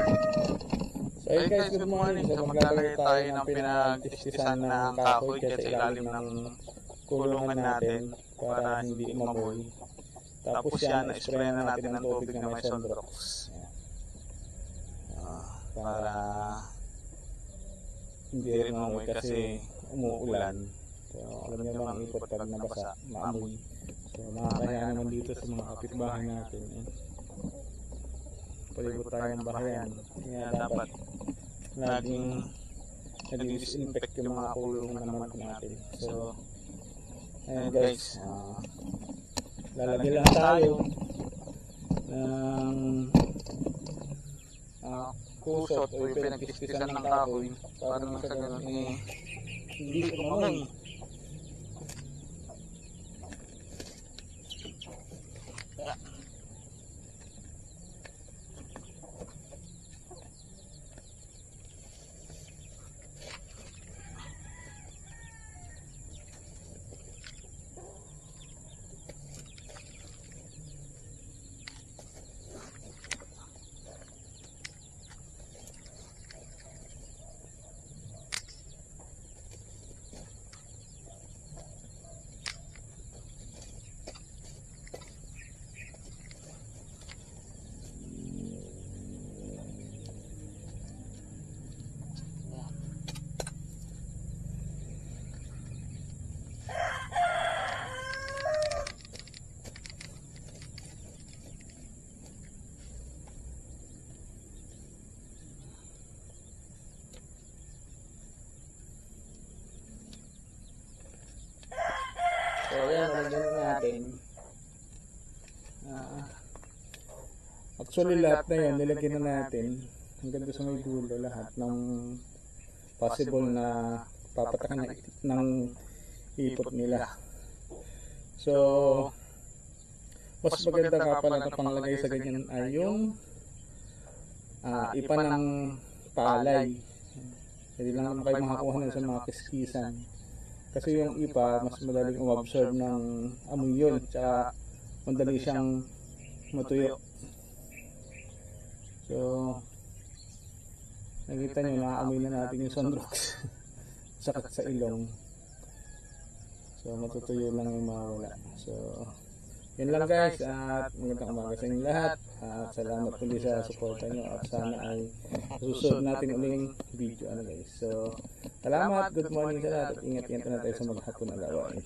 So ayun guys, good morning. So maglalagay tayo ng pinagtistisan ng kahoy dyan sa ilalim ng kulungan natin para hindi umamoy. Tapos yan, spray na natin ng tubig na may sunbrox. Ah, para hindi rin mamoy kasi umuulan. So alam niyo mga ipot pag nabasa, maamoy. So makakaya naman dito sa mga kapitbahay natin. Eh. Palibot tayo ng bahayan. Kaya dapat laging nadidisinfect yung mga kulungan naman natin. So, ayan guys, ah, lalagyan lang tayo ng ah, kusot o pinagkistisan ng kahoy para naman sa ganun eh, hindi umamoy. So, na natin. Ah, actually, lahat na yan, nilagyan na natin. Hanggang doon sa may dulo, lahat ng possible na papatakan ng, ng ipot nila. So, mas maganda ka pala na panglagay sa ganyan ay yung ah, ipa ng palay. Hindi lang naman kayo makakuha nun sa mga kiskisan. Kasi yung ipa, mas madaling umabsorb ng amoy yun. Tsaka madali siyang matuyo. So, nakita nyo, nakaamoy na natin yung sunrocks. Sakit sa ilong. So, matutuyo lang yung mawala. So, yun lang guys. At magandang umaga sa inyo lahat. At salamat ulit sa suporta nyo. At sana ay susunod natin uling video. Ano guys. So, salamat. Good morning sa lahat. At ingat-ingat na tayo sa maghapon na gawain.